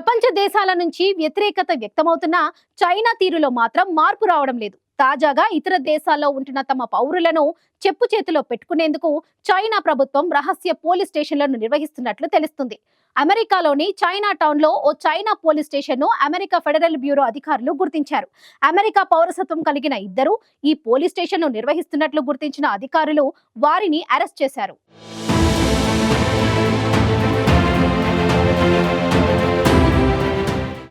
ప్రపంచ దేశాల నుంచి వ్యతిరేకత వ్యక్తమవుతున్న చైనా తీరులో మాత్రం మార్పు రావడం లేదు. తాజాగా ఇతర దేశాల్లో ఉంటున్న తమ పౌరులను చెప్పు చేతిలో పెట్టుకునేందుకు చైనా ప్రభుత్వం రహస్య పోలీస్ స్టేషన్లను నిర్వహిస్తున్నట్లు తెలుస్తుంది. అమెరికాలోని చైనా టౌన్లో ఓ చైనా పోలీస్ స్టేషన్ను అమెరికా ఫెడరల్ బ్యూరో అధికారులు గుర్తించారు. అమెరికా పౌరసత్వం కలిగిన ఇద్దరు ఈ పోలీస్ స్టేషన్ను నిర్వహిస్తున్నట్లు గుర్తించిన అధికారులు వారిని అరెస్ట్ చేశారు.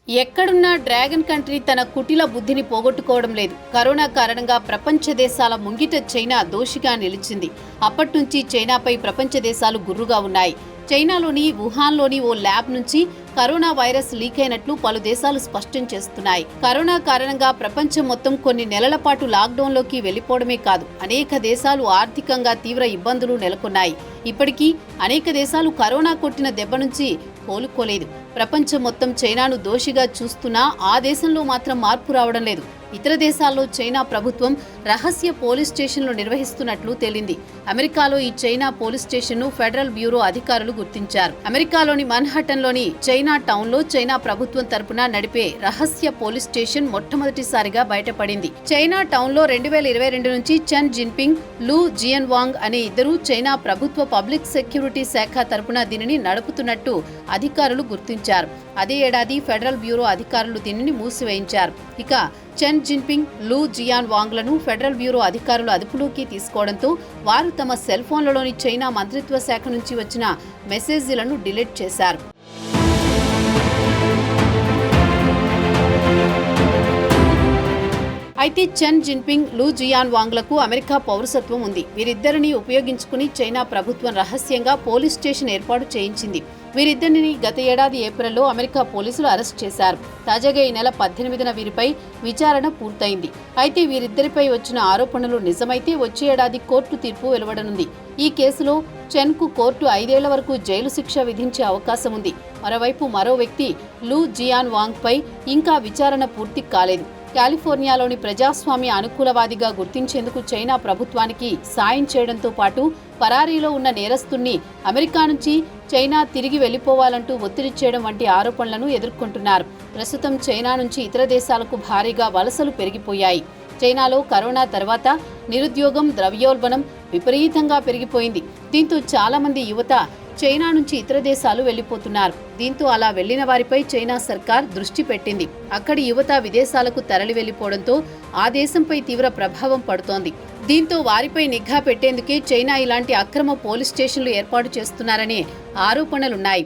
ఎక్కడున్నా డ్రాగన్ కంట్రీ తన కుటిల బుద్ధిని పోగొట్టుకోవడం లేదు. కరోనా కారణంగా ప్రపంచ దేశాల ముంగిట చైనా దోషిగా నిలిచింది. అప్పటి నుంచి చైనాపై ప్రపంచ దేశాలు గుర్రుగా ఉన్నాయి. చైనాలోని వుహాన్లోని ఓ ల్యాబ్ నుంచి కరోనా వైరస్ లీక్ అయినట్లు పలు దేశాలు స్పష్టం చేస్తున్నాయి. కరోనా కారణంగా ప్రపంచం మొత్తం కొన్ని నెలల పాటు లాక్డౌన్లోకి వెళ్ళిపోవడమే కాదు అనేక దేశాలు ఆర్థికంగా తీవ్ర ఇబ్బందులు నెలకొన్నాయి. ఇప్పటికీ అనేక దేశాలు కరోనా కొట్టిన దెబ్బ నుంచి కోలుకోలేదు. ప్రపంచం మొత్తం చైనాను దోషిగా చూస్తున్నా ఆ దేశంలో మాత్రం మార్పు రావడం లేదు. ఇతర దేశాల్లో చైనా ప్రభుత్వం రహస్య పోలీస్ స్టేషన్లు నిర్వహిస్తున్నట్లు తేలింది. అమెరికాలో ఈ చైనా పోలీస్ స్టేషన్ను ఫెడరల్ బ్యూరో అధికారులు గుర్తించారు. అమెరికాలోని మన్హటన్లోని చైనా టౌన్లో చైనా ప్రభుత్వం తరపున నడిపే రహస్య పోలీస్ స్టేషన్ మొట్టమొదటిసారిగా బయటపడింది. చైనా టౌన్లో రెండు వేల ఇరవై రెండు నుంచి చెన్ జిన్పింగ్ లూ జియన్ వాంగ్ అనే ఇద్దరు చైనా ప్రభుత్వ పబ్లిక్ సెక్యూరిటీ శాఖ తరపున దీనిని నడుపుతున్నట్టు అధికారులు గుర్తించారు. అదే ఏడాది ఫెడరల్ బ్యూరో అధికారులు దీనిని మూసివేయించారు. ఇక చెన్ జిన్పింగ్ లూ జియాన్ వాంగ్లను ఫెడరల్ బ్యూరో అధికారులు అదుపులోకి తీసుకోవడంతో వారు తమ సెల్ ఫోన్లలోని చైనా మంత్రిత్వ శాఖ నుంచి వచ్చిన మెసేజీలను డిలీట్ చేశారు. అయితే చెన్ జిన్పింగ్ లూ జియాన్ వాంగ్లకు అమెరికా పౌరసత్వం ఉంది. వీరిద్దరిని ఉపయోగించుకుని చైనా ప్రభుత్వం రహస్యంగా పోలీస్ స్టేషన్ ఏర్పాటు చేయించింది. వీరిద్దరిని గత ఏడాది ఏప్రిల్లో అమెరికా పోలీసులు అరెస్ట్ చేశారు. తాజాగా ఈ నెల పద్దెనిమిదిన వీరిపై విచారణ పూర్తయింది. అయితే వీరిద్దరిపై వచ్చిన ఆరోపణలు నిజమైతే వచ్చే ఏడాది కోర్టు తీర్పు వెలువడనుంది. ఈ కేసులో చెన్కు కోర్టు ఐదేళ్ళ వరకు జైలు శిక్ష విధించే అవకాశం ఉంది మరోవైపు మరో వ్యక్తి లూ జియాన్ వాంగ్పై ఇంకా విచారణ పూర్తి కాలేదు. కాలిఫోర్నియాలోని ప్రజాస్వామ్య అనుకూలవాదిగా గుర్తించేందుకు చైనా ప్రభుత్వానికి సాయం చేయడంతో పాటు పరారీలో ఉన్న నేరస్తుణ్ణి అమెరికా నుంచి చైనా తిరిగి వెళ్ళిపోవాలంటూ ఒత్తిడి చేయడం వంటి ఆరోపణలను ఎదుర్కొంటున్నారు. ప్రస్తుతం చైనా నుంచి ఇతర దేశాలకు భారీగా వలసలు పెరిగిపోయాయి. చైనాలో కరోనా తర్వాత నిరుద్యోగం ద్రవ్యోల్బణం విపరీతంగా పెరిగిపోయింది. దీంతో చాలామంది యువత చైనా నుంచి ఇతర దేశాలు వెళ్ళిపోతున్నారు దీంతో అలా వెళ్ళిన వారిపై చైనా సర్కార్ దృష్టి పెట్టింది. అక్కడి యువత విదేశాలకు తరలి వెళ్ళిపోవడంతో ఆ దేశంపై తీవ్ర ప్రభావం పడుతోంది. దీంతో వారిపై నిఘా పెట్టేందుకే చైనా ఇలాంటి అక్రమ పోలీస్ స్టేషన్లు ఏర్పాటు చేస్తున్నారనే ఆరోపణలున్నాయి.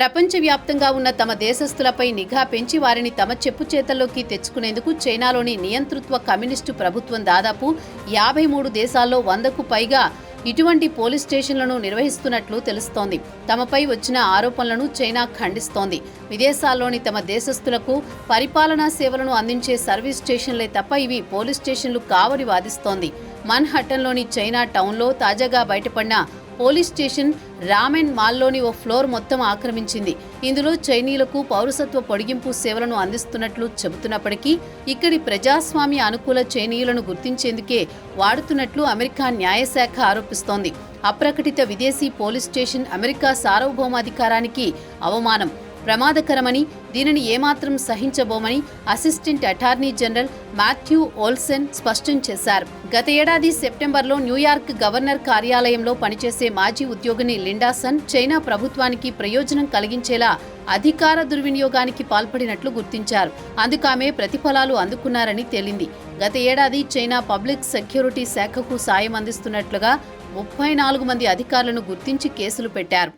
ప్రపంచవ్యాప్తంగా ఉన్న తమ దేశస్థులపై నిఘా పెంచి వారిని తమ చెప్పు చేతల్లోకి తెచ్చుకునేందుకు చైనాలోని నియంతృత్వ కమ్యూనిస్టు ప్రభుత్వం దాదాపు యాభై మూడు దేశాల్లో వందకు పైగా ఇటువంటి పోలీస్ స్టేషన్లను నిర్వహిస్తున్నట్లు తెలుస్తోంది. తమపై వచ్చిన ఆరోపణలను చైనా ఖండిస్తోంది. విదేశాల్లోని తమ దేశస్థులకు పరిపాలనా సేవలను అందించే సర్వీస్ స్టేషన్లే తప్ప ఇవి పోలీస్ స్టేషన్లు కావని వాదిస్తోంది. మన్హట్టన్లోని చైనా టౌన్లో తాజాగా బయటపడిన పోలీస్ స్టేషన్ రామెన్ మాల్లోని ఓ ఫ్లోర్ మొత్తం ఆక్రమించింది. ఇందులో చైనీయులకు పౌరసత్వ పొడిగింపు సేవలను అందిస్తున్నట్లు చెబుతున్నప్పటికీ ఇక్కడి ప్రజాస్వామ్య అనుకూల చైనీయులను గుర్తించేందుకే వాడుతున్నట్లు అమెరికా న్యాయశాఖ ఆరోపిస్తోంది. అప్రకటిత విదేశీ పోలీస్ స్టేషన్ అమెరికా సార్వభౌమాధికారానికి అవమానం. ప్రమాదకరమని దీనిని ఏమాత్రం సహించబోమని assistant attorney general Matthew Olsen స్పష్టం చేశారు. గత ఏడాది సెప్టెంబర్లో న్యూయార్క్ గవర్నర్ కార్యాలయంలో పనిచేసే మాజీ ఉద్యోగిని లిండాసన్ చైనా ప్రభుత్వానికి ప్రయోజనం కలిగించేలా అధికార దుర్వినియోగానికి పాల్పడినట్లు గుర్తించారు. అందుకు ఆమె ప్రతిఫలాలు అందుకున్నారని తేలింది. గత ఏడాది చైనా పబ్లిక్ సెక్యూరిటీ శాఖకు సాయం అందిస్తున్నట్లుగా ముప్పై నాలుగు మంది అధికారులను గుర్తించి కేసులు పెట్టారు.